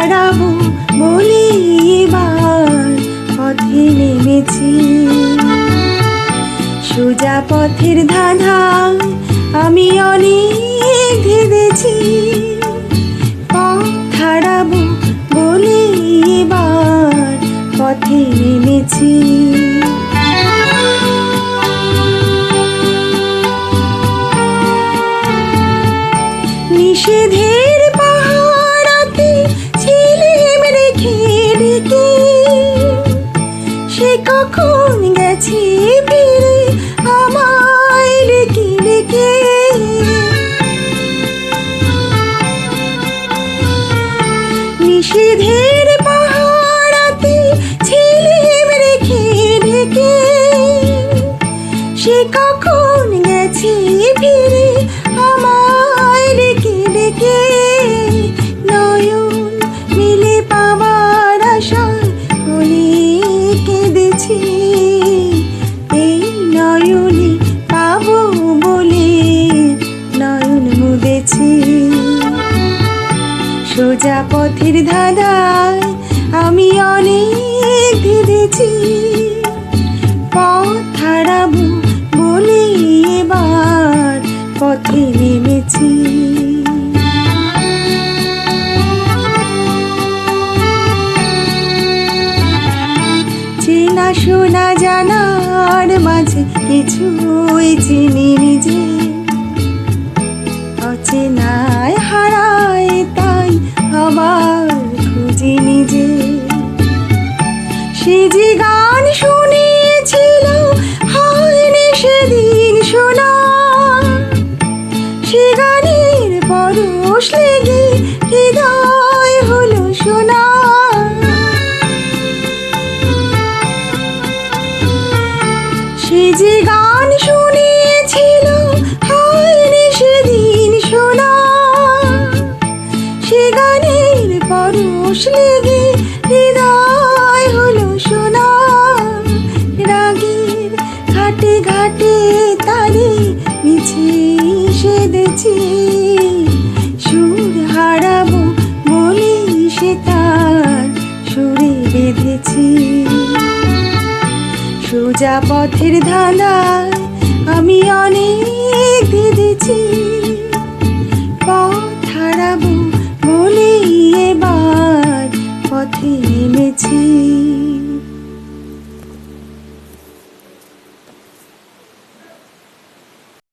হারাবো বলে এবার পথে নেমেছি। সোজা পথের ধাঁধা আমি অনেক ভেবেছি। পথ হারাবো বলে পথে নেমেছি। নিষেধের সে কখন গেছে ফিরে? আমায় রেখে রেখে নিষেধের পাহাড়াতে ছিলেম রেখে রেখে। সে কখন গেছে ফিরে? আমায় ডেকে ডেকে সোজা পথের ধাঁধায় আমি অনেক ভেবেছি পথ হারাবো বলে এবার পথে নেমেছি। চেনা শোনা জানার মাঝে কিছুই চিনি নিজে। পরশ লেগে হৃদয় হলো সোনা। সে যে গান যা পথের ধাঁধায় আমি অনেক ভেজেছি পথ হারাবো বলে এবার পথে নেমেছি।